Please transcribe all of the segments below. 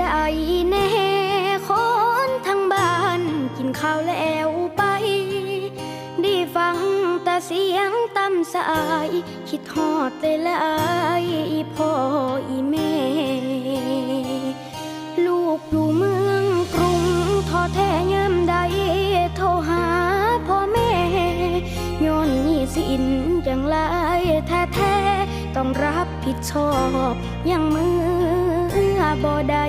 ใดแน่คนทั้งบ้านกินข้าวแล้วไปได้ฟังแต่เสียงตำสาย คิดฮอดเลยลายอีพ่ออีแม่ ลูกอยู่เมืองกรุงทอแท้ยามใดโทรหาพ่อแม่ย้อนนี้สินอย่างไรแท้แท้ๆต้องรับผิดชอบอย่างมือ บ่ได้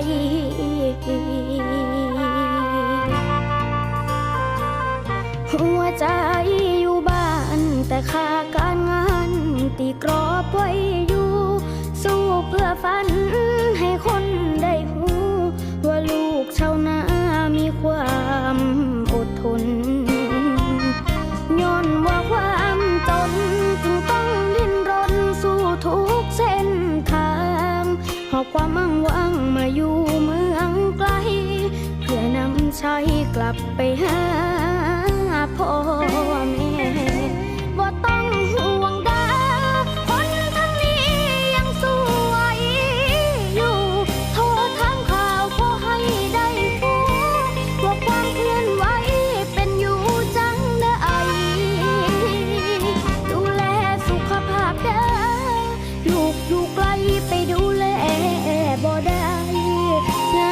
หัวใจอยู่บ้านแต่ค่าการงานตีกรอบไว้อยู่ สู้เพื่อฝันให้คนได้หูว่าลูกชาวนามีความอดทนย้อนว่าความจนจึงต้องดิ้นรนสู้ทุกเส้นทางหอบความมั่ง อยู่เมืองไกล เพื่อนำใช้กลับไปหาพ่อแม่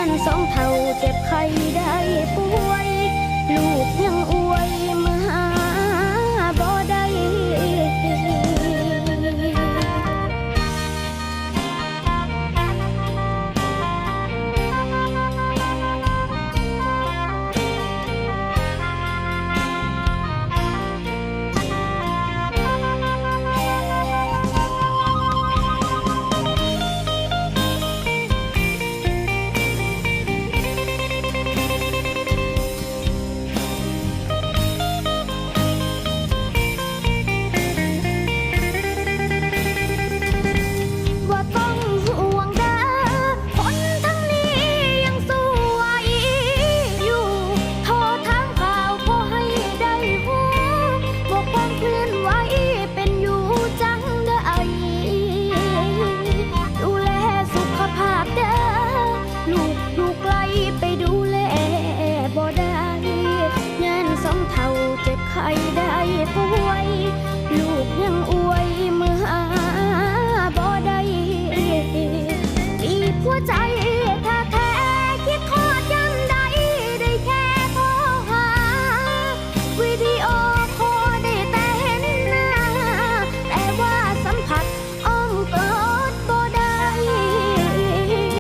งสองเท่าเจ็บใครได้ป่วย ได้